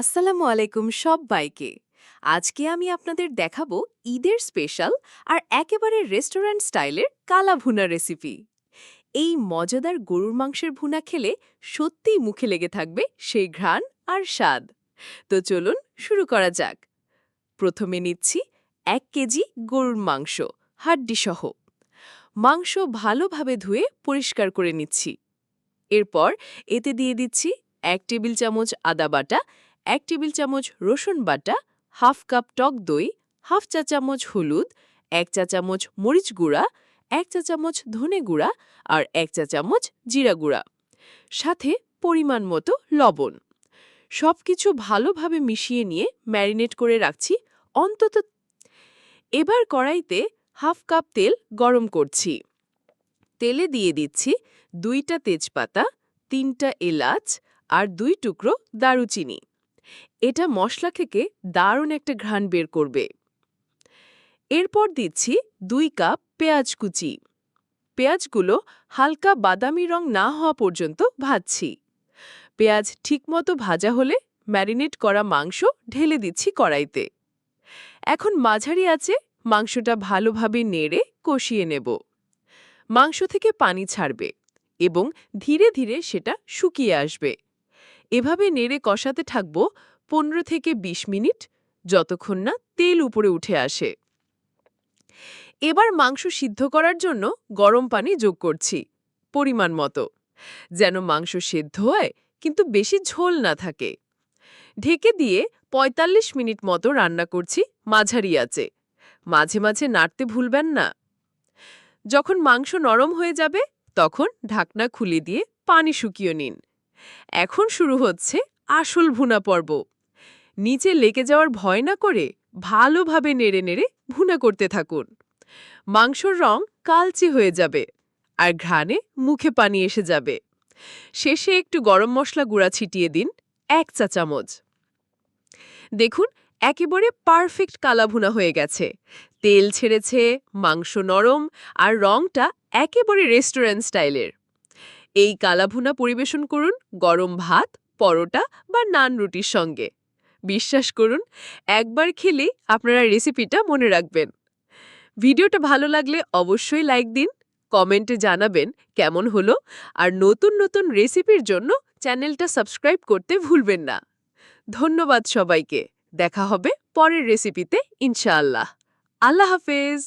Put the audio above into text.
আসসালামু আলাইকুম সব বাইকে আজকে আমি আপনাদের দেখাবো ঈদের স্পেশাল আর একেবারে রেস্টুরেন্ট স্টাইলের কালা ভুনা রেসিপি। এই মজাদার গরুর মাংসের ভুনা খেলে সত্যিই মুখে লেগে থাকবে সেই ঘ্রাণ আর স্বাদ। তো চলুন শুরু করা যাক। প্রথমে নিচ্ছি এক কেজি গরুর মাংস, হাড্ডিসহ। মাংস ভালোভাবে ধুয়ে পরিষ্কার করে নিচ্ছি। এরপর এতে দিয়ে দিচ্ছি এক টেবিল চামচ আদা বাটা এক টেবিল চামচ রসুন বাটা, হাফ কাপ টক দই, হাফ চা চামচ হলুদ, এক চা চামচ মরিচ গুঁড়া, এক চা চামচ ধনে গুঁড়া আর এক চা চামচ জিরা গুঁড়া। সাথে পরিমাণ মতো লবণ। সব কিছু ভালোভাবে মিশিয়ে নিয়ে ম্যারিনেট করে রাখছি অন্তত এবার কড়াইতে হাফ কাপ তেল গরম করছি। তেলে দিয়ে দিচ্ছি দুইটা তেজপাতা, তিনটা এলাচ আর দুই টুকরো দারুচিনি। এটা মশলা থেকে দারুণ একটা ঘ্রাণ বের করবে। এরপর দিচ্ছি দুই কাপ পেঁয়াজ কুচি। পেঁয়াজগুলো হালকা বাদামি রং না হওয়া পর্যন্ত ভাজছি। পেঁয়াজ ঠিকমতো ভাজা হলে ম্যারিনেট করা মাংস ঢেলে দিচ্ছি কড়াইতে। এখন মাঝারি আছে মাংসটা ভালোভাবে নেড়ে কষিয়ে নেব। মাংস থেকে পানি ছাড়বে এবং ধীরে ধীরে সেটা শুকিয়ে আসবে। এভাবে নেড়ে কষাতে থাকব পনেরো থেকে ২০ মিনিট, যতক্ষণ না তেল উপরে উঠে আসে। এবার মাংস সিদ্ধ করার জন্য গরম পানি যোগ করছি, পরিমাণ মতো, যেন মাংস সেদ্ধ হয় কিন্তু বেশি ঝোল না থাকে। ঢেকে দিয়ে ৪৫ মিনিট মতো রান্না করছি, মাঝারি আছে মাঝে মাঝে নাড়তে ভুলবেন না। যখন মাংস নরম হয়ে যাবে, তখন ঢাকনা খুলে দিয়ে পানি শুকিয়ে নিন। এখন শুরু হচ্ছে আসল ভুনা পর্ব। নিচে লেগে যাওয়ার ভয় না করে ভালোভাবে নেড়ে নেড়ে ভুনা করতে থাকুন। মাংসর রং কালচে হয়ে যাবে আর ঘ্রাণে মুখে পানি এসে যাবে। শেষে একটু গরম মশলা গুঁড়া ছিটিয়ে দিন এক চা চামচ। দেখুন, একেবারে পারফেক্ট কালা ভুনা হয়ে গেছে। তেল ছেড়েছে, মাংস নরম আর রংটা একেবারে রেস্টুরেন্ট স্টাইলের। এই কালাভুনা পরিবেশন করুন গরম ভাত, পরোটা বা নান রুটির সঙ্গে। বিশ্বাস করুন, একবার খেলে আপনারা রেসিপিটা মনে রাখবেন। ভিডিওটা ভালো লাগলে অবশ্যই লাইক দিন, কমেন্টে জানাবেন কেমন হলো, আর নতুন নতুন রেসিপির জন্য চ্যানেলটা সাবস্ক্রাইব করতে ভুলবেন না। ধন্যবাদ সবাইকে, দেখা হবে পরের রেসিপিতে ইনশাআল্লাহ। আল্লাহ হাফেজ!